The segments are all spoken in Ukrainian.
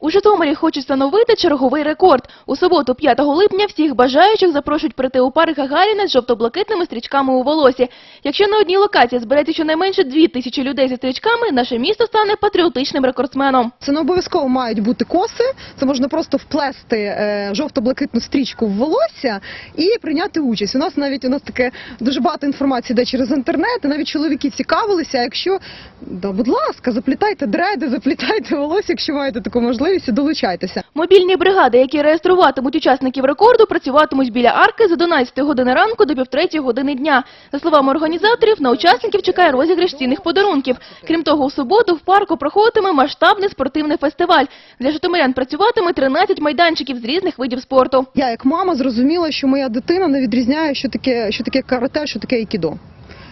У Житомирі хочуть встановити черговий рекорд. У суботу, 5 липня, всіх бажаючих запрошують прийти у парк Гагаріна з жовто-блакитними стрічками у волосі. Якщо на одній локації збереться щонайменше дві тисячі людей зі стрічками, наше місто стане патріотичним рекордсменом. Це не обов'язково мають бути коси. Це можна просто вплести е, жовто-блакитну стрічку в волосся і прийняти участь. У нас навіть у нас таке дуже багато інформації йде через інтернет. Навіть чоловіки цікавилися. Якщо да, будь ласка, заплітайте дреди, заплітайте волосся, якщо маєте таку можливість, і долучайтеся. Мобільні бригади, які реєструватимуть учасників рекорду, працюватимуть біля арки з 11 години ранку до півтретьої години дня. За словами організаторів, на учасників чекає розіграш цінних подарунків. Крім того, у суботу в парку проходитиме масштабний спортивний фестиваль. Для житомирян працюватиме 13 майданчиків з різних видів спорту. Я як мама зрозуміла, що моя дитина не відрізняє, що таке, що таке карате, що таке айкідо.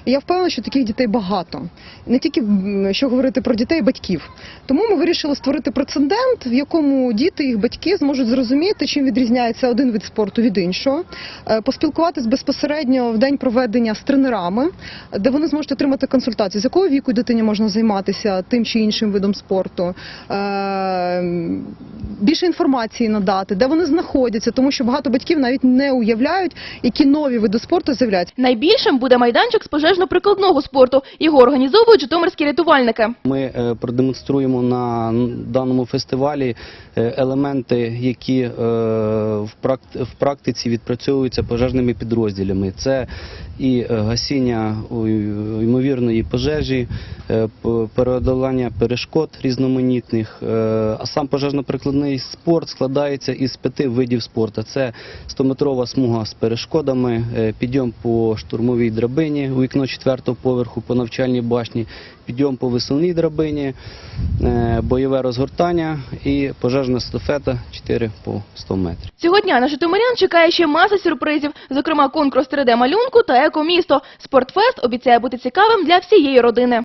Я впевнена, що таких дітей багато. Не тільки що говорити про дітей, батьків. Тому ми вирішили створити прецедент, в якому діти і їх батьки зможуть зрозуміти, чим відрізняється один вид спорту від іншого, е, поспілкуватись безпосередньо в день проведення з тренерами, де вони зможуть отримати консультацію, з якого віку дитині можна займатися тим чи іншим видом спорту. Е, більше інформації надати, де вони знаходяться, тому що багато батьків навіть не уявляють, які нові види спорту з'являються. Найбільшим буде майданчик з пожежно-прикладного спорту. Його організовують житомирські рятувальники. Ми е, продемонструємо на даному фестивалі е, елементи, які е, в практиці відпрацьовуються пожежними підрозділями. Це і гасіння ймовірної пожежі, переодолання перешкод різноманітних. А сам пожежно-прикладний спорт складається із п'яти видів спорту. Це 100-метрова смуга з перешкодами, підйом по штурмовій драбині у вікно четвертого поверху по навчальній башні, підйом по висувній драбині, е, бойове розгортання і пожежна стафета 4 по 100 метрів. Цього дня на житомирян чекає ще маса сюрпризів, зокрема конкурс 3D-малюнку та еко-місто. Спортфест обіцяє бути цікавим для всієї родини.